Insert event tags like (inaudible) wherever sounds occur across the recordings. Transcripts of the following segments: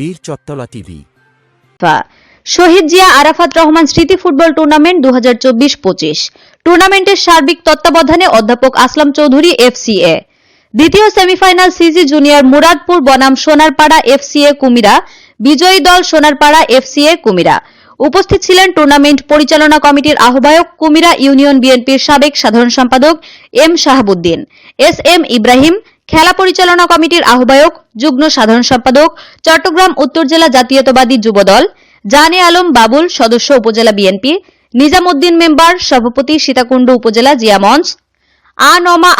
বীর চত্তলা টিভি। শহীদ জিয়া আরাফাত রহমান স্মৃতি football tournament দু হাজার টুর্নামেন্টের সার্বিক তত্ত্বাবধানে অধ্যাপক আসলাম চৌধুরী এফসিএ। দ্বিতীয় সেমিফাইনাল সিজি জুনিয়র মুরাদপুর বনাম সোনারপাড়া এফসিএ কুমিরা, বিজয়ী দল সোনারপাড়া এফসিএ কুমিরা। উপস্থিত ছিলেন টুর্নামেন্ট পরিচালনা কমিটির আহ্বায়ক কুমিরা ইউনিয়ন বিএনপির সাবেক সাধারণ সম্পাদক M Shahabuddin, S M Ibrahim খেলা পরিচালনা কমিটির আহ্বায়ক, যুগ্ম সাধারণ সম্পাদক, চট্টগ্রাম উত্তর জেলা জাতীয়তাবাদী যুবদল, জানে আলম বাবুল সদস্য উপজেলা বিএনপি, নিজামুদ্দিন মেম্বার সভাপতি সীতাকুণ্ড উপজেলা জিয়া মঞ্চ, আ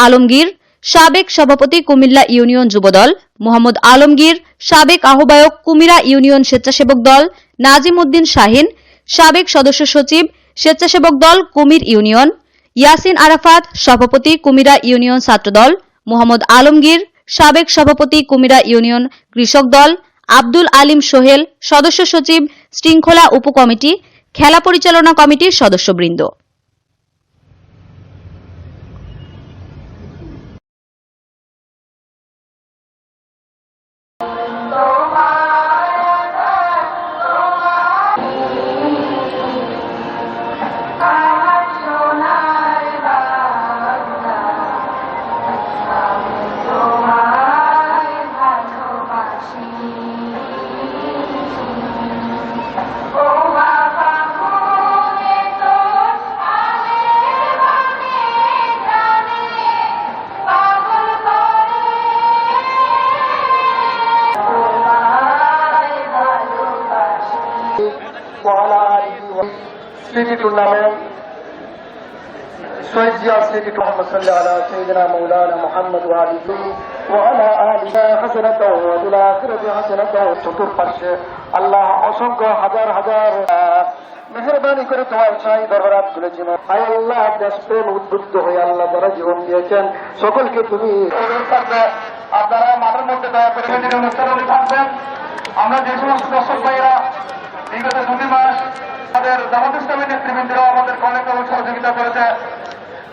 আলমগীর, সাবেক সভাপতি কুমিল্লা ইউনিয়ন যুবদল, মোহাম্মদ আলমগীর, সাবেক আহ্বায়ক কুমিরা ইউনিয়ন স্বেচ্ছাসেবক দল নাজিম উদ্দিন শাহিন, সাবেক সদস্য সচিব স্বেচ্ছাসেবক দল কুমির ইউনিয়ন, ইয়াসিন আরাফাত সভাপতি কুমিরা ইউনিয়ন ছাত্রদল মোহাম্মদ আলমগীর, সাবেক সভাপতি কুমিরা ইউনিয়ন কৃষক দল, আব্দুল আলিম সোহেল, সদস্য সচিব, শৃঙ্খলা উপকমিটি, খেলা পরিচালনা কমিটির সদস্যবৃন্দ। শহীদ জিয়া স্মৃতি মোহাম্মদ সাল্লাহ আলা সৈয়দনা মৌলানা মোহাম্মদ ওয়ালিহি وعلى آله حسنة وفي الآخرة حسنة চতুর্পাশে আল্লাহ অসংখ্য হাজার হাজার আহ, মেহরবানি করে তোমার চাই দরবারাত করেছেন আয় আল্লাহ দেশপ্রেম উদ্বুদ্ধ হয়ে আল্লাহ যারা জীবন দিয়েছেন সকলকে তুমি আপনারা মাঠের মধ্যে দয়া করে মেদিনী অনুষ্ঠানে থাকবেন আমরা যে সমস্ত দর্শক ভাইয়েরা বিগত দুটি মাস আমাদের জামাত ইসলামী নেতৃবৃন্দরা আমাদের অনেক অনেক সহযোগিতা করেছে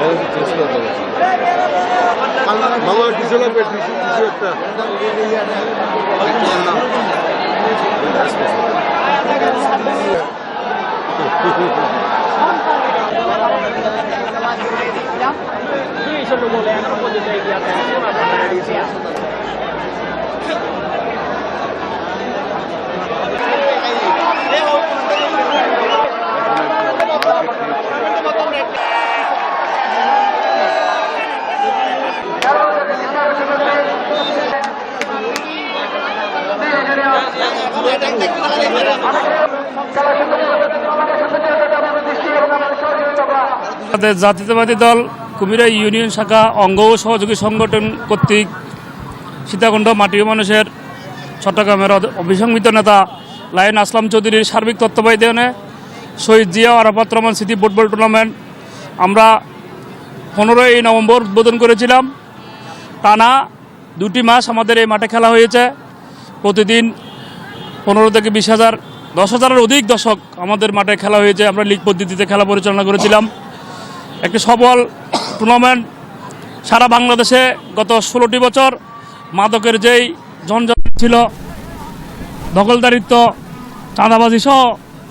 ప్రయత్నం చేసిన మళ్ళా డిజలో పెట్టి తీసి పెట్టా ये सब लोग बोले हैं ना वो जो जाएगी आप ऐसे बात कर रहे हैं আমাদের জাতীয়তাবাদী দল কুমিরা ইউনিয়ন শাখা, অঙ্গ ও সহযোগী সংগঠন কর্তৃক সীতাকুণ্ড মাটিও মানুষের চট্টগ্রামের অবিসংবিত নেতা লায়ন আসলাম চৌধুরীর সার্বিক তত্ত্বাবধানে শহীদ জিয়া আরাফাত রহমান স্মৃতি ফুটবল টুর্নামেন্ট। আমরা পনেরোই নভেম্বর উদ্বোধন করেছিলাম। টানা দুটি মাস আমাদের এই মাঠে খেলা হয়েছে। প্রতিদিন পনেরো থেকে বিশ হাজার, দশ হাজারের অধিক দশক আমাদের মাঠে খেলা হয়েছে। আমরা লিগ পদ্ধতিতে খেলা পরিচালনা করেছিলাম। একটি সফল টুর্নামেন্ট সারা বাংলাদেশে গত ষোলোটি বছর মাদকের যেই জঞ্জট ছিল, দখলদারিত্ব, চাঁদাবাজি সহ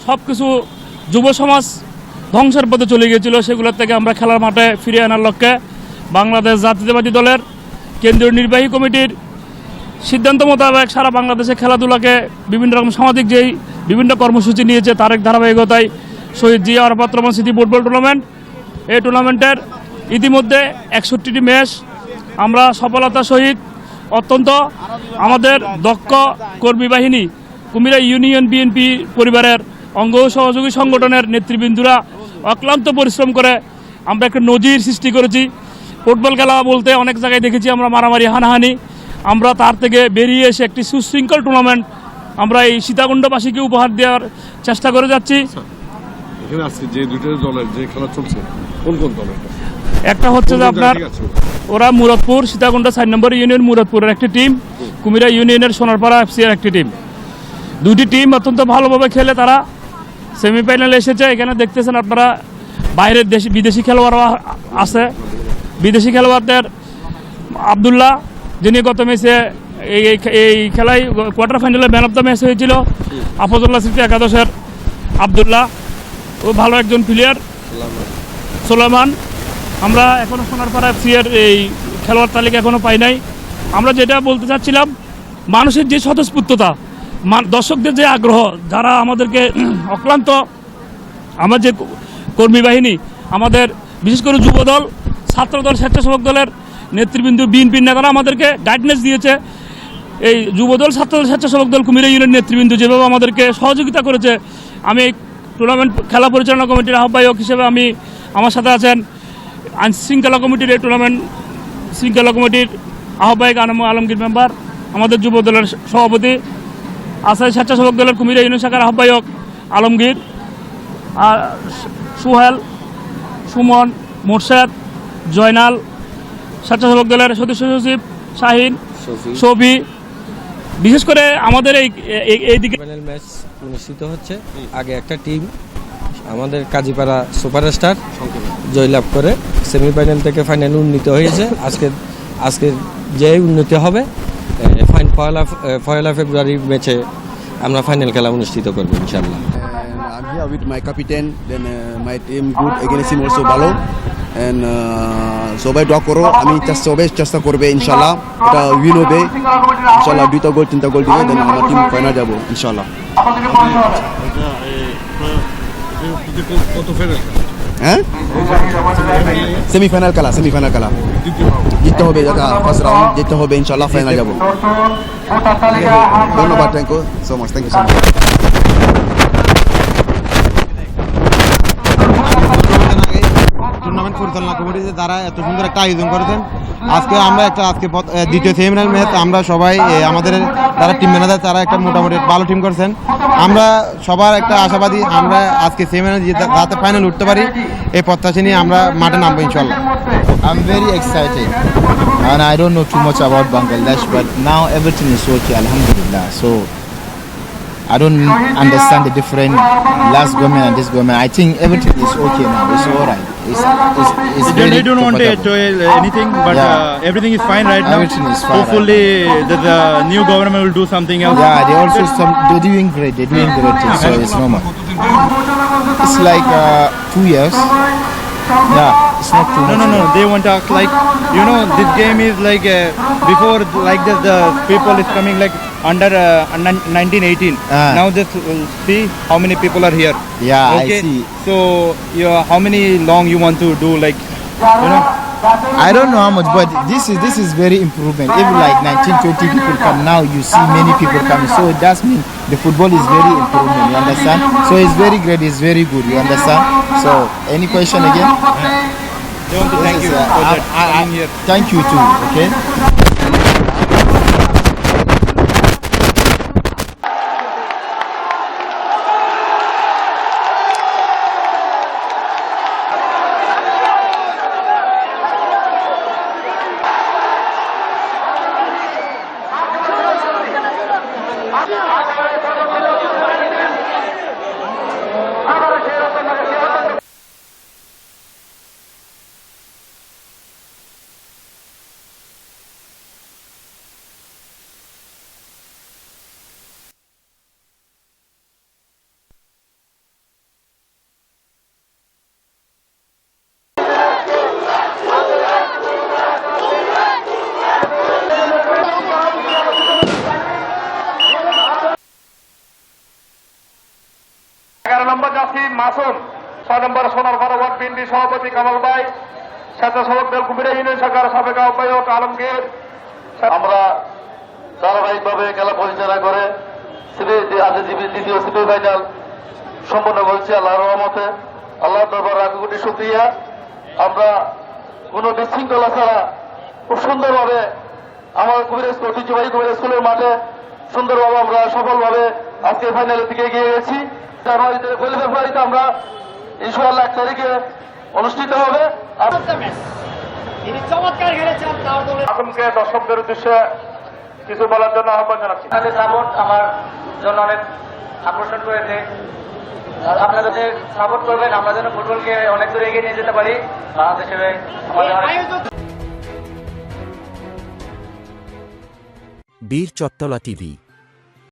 সব কিছু যুব সমাজ ধ্বংসের পথে চলে গিয়েছিল, সেগুলোর থেকে আমরা খেলার মাঠে ফিরিয়ে আনার লক্ষ্যে বাংলাদেশ জাতীয়তাবাদী দলের কেন্দ্রীয় নির্বাহী কমিটির সিদ্ধান্ত মোতাবেক সারা বাংলাদেশে খেলাধুলাকে বিভিন্ন রকম সামাজিক যেই বিভিন্ন কর্মসূচি নিয়েছে, তার এক ধারাবাহিকতায় শহীদ জিয়া আরফাত রহমান স্মৃতি ফুটবল টুর্নামেন্ট এই টুর্নামেন্টের ইতিমধ্যে একষট্টিটি ম্যাচ আমরা সফলতার সহিত অত্যন্ত আমাদের দক্ষ কর্মী বাহিনী কুমিরা ইউনিয়ন বিএনপি পরিবারের অঙ্গ সহযোগী সংগঠনের নেতৃবৃন্দরা অক্লান্ত পরিশ্রম করে আমরা একটা নজির সৃষ্টি করেছি। ফুটবল খেলা বলতে অনেক জায়গায় দেখেছি আমরা মারামারি, হানাহানি। আমরা তার থেকে বেরিয়ে এসে একটি সুশৃঙ্খল টুর্নামেন্ট আমরা এই সীতাকুণ্ডবাসীকে উপহার দেওয়ার চেষ্টা করে যাচ্ছি। এখানে আজকে যে দুটো দলের যে খেলা চলছে কোন কোন একটা হচ্ছে যে আপনার? ওরা মুরাদপুর সীতাকুণ্ড চার নম্বর ইউনিয়ন মুরাদপুরের একটি টিম কুমিরা ইউনিয়নের সোনারপাড়া এফসি এর একটি টিম দুটি টিম অত্যন্ত ভালোভাবে খেলে তারা। সেমিফাইনালে এসেছে এখানে দেখতেছেন আপনারা বাইরের দেশ বিদেশি খেলোয়াড়ও আছে। বিদেশি খেলোয়াড়দের আবদুল্লাহ যিনি গত ম্যাচে এই এই- এই খেলায় কোয়ার্টার ফাইনালে ম্যান অফ দ্য ম্যাচ হয়েছিল। আফজুল্লাহ স্মৃতি একাদশের আবদুল্লাহ। ও ভালো একজন প্লেয়ার সোলেমান। আমরা এখনও সোনারপাড়া এর এই খেলোয়াড় তালিকা এখনও পাই নাই। আমরা যেটা বলতে চাচ্ছিলাম, মানুষের যে স্বতঃস্ফূর্ততা দর্শকদের যে আগ্রহ, যারা আমাদেরকে (clears throat) অক্লান্ত আমার যে কর্মী বাহিনী, আমাদের বিশেষ করে যুবদল ছাত্রদল, স্বেচ্ছাসেবক দলের নেতৃবৃন্দ বিএনপির নেতারা আমাদেরকে গাইডনেস দিয়েছে। এই যুবদল ছাত্রদল, স্বেচ্ছাসেবক দল কুমিরা ইউনিয়ন নেতৃবৃন্দ যেভাবে আমাদেরকে সহযোগিতা করেছে, আমি টুর্নামেন্ট খেলা পরিচালনা কমিটির আহ্বায়ক হিসেবে আমি আমার সাথে আছেন আইন শৃঙ্খলা কমিটির এই টুর্নামেন্ট শৃঙ্খলা কমিটির আহ্বায়ক আনম আলমগীর মেম্বার আমাদের যুব দলের সভাপতি আসাই স্বেচ্ছাসেবক দলের কুমিরা ইউনিয়ন শাখার আহ্বায়ক আলমগীর আর সুহেল সুমন মোরশেদ জয়নাল স্বেচ্ছাসেবক দলের সদস্য সচিব শাহিন সবি বিশেষ করে আমাদের এই এই- এইদিকে ফাইনাল ম্যাচ অনুষ্ঠিত হচ্ছে। আগে একটা টিম আমাদের কাজীপাড়া সুপারস্টার জয়লাভ করে সেমিফাইনাল থেকে ফাইনাল উন্নীত হয়েছে। আজকে আজকে যে উন্নতি হবে ফাইন পয়লা পয়লা ফেব্রুয়ারি ম্যাচে আমরা ফাইনাল খেলা অনুষ্ঠিত করব ইনশাল্লাহ And I'm here with my captain, then uh, my team good against him also ভালো সবাই ড্র করো। আমি সবাই চেষ্টা করবে ইনশাল্লাহ এটা উইন হবে। ইনশাল্লাহ দুইটা গোল তিনটা গোল দিবে দেন আমার টিম ফাইনাল যাব ইনশাল্লাহ হ্যাঁ? সেমিফাইনাল খেলা সেমিফাইনাল খেলা। জিততে হবে যেটা ফার্স্ট রাউন্ড জিততে হবে ইনশাল্লাহ ফাইনাল যাব। ধন্যবাদ thank you so much thank you so much tournament পরিচালনা কমিটিতে তারা এত সুন্দর একটা আয়োজন করেছেন। আজকে আমরা একটা আজকে দ্বিতীয় সেমিফাইনাল ম্যাচ আমরা সবাই আমাদের যারা টিম ম্যানেজার তারা একটা মোটামুটি ভালো টিম করছেন। আমরা সবার একটা আশাবাদী আমরা আজকে সেমিফাইনাল যাতে ফাইনাল উঠতে পারি এই প্রত্যাশা নিয়ে আমরা মাঠে নামবো ইনশাল্লাহ I'm very excited and I don't know too much about Bangladesh, but now everything is okay, Alhamdulillah. So I don't understand the different last government and this government. I think everything is okay now. It's all right. It's, it's, it's They, very they don't want to comfortable. tell anything, but Yeah. uh, everything is fine right now. Everything is fine Hopefully, the, the new government will do something else. Yeah, they also some they're doing great. They're doing great, things, so it's normal. It's like uh, two years. Yeah, it's not too No, much. no, no. They want to act like you know this game is like uh, before like this the people is coming like under uh, 1918. Ah. Now just uh, see how many people are here. Yeah, I okay. see. So you how many long you want to do like you know. I don't know how much, but this is this is very improvement. Even like 19, 20 people come now, you see many people coming. So it does mean the football is very improvement. You understand? So it's very great. It's very good. You understand? So any question again? They want to This thank is, you uh, for I- I- I- here. Thank you too. Okay. এগারো নম্বর যাত্রী মাসুম, ছয় নম্বর সোনার Bharat BNP সভাপতি কামাল ভাই, স্বেচ্ছাসেবক দল Kumira union শাখার সাবেক আহ্বায়ক আলমগীর। আমরা ধারাবাহিকভাবে খেলা পরিচালনা করে সিবি- আজ জিবি- দ্বিতীয় সিপি ফাইনাল সম্পন্ন করেছি আল্লাহর রহমতে। আল্লাহ দরবার লাখ শুক্রিয়া। আমরা কোনো বিশৃঙ্খলা ছাড়া খুব সুন্দরভাবে আমার কুমির স্কুল, ঐতিহ্যবাহী কুমির স্কুলের মাঠে সুন্দরভাবে আমরা সফলভাবে আজকে ফাইনালের দিকে এগিয়ে গেছি। জানুয়ারিতে পয়লা ফেব্রুয়ারিতে আমরা ইনশাআল্লাহ এক তারিখে অনুষ্ঠিত হবে। আসমকে দর্শকদের উদ্দেশ্যে কিছু বলার জন্য আহ্বান জানাচ্ছি। সাপোর্ট আমার জন্য অনেক আকর্ষণ করেছে আর আপনারা যদি সাপোর্ট করবেন আমরা যেন ফুটবলকে অনেক দূর এগিয়ে নিয়ে যেতে পারি। বাংলাদেশে বীর চত্তলা টিভি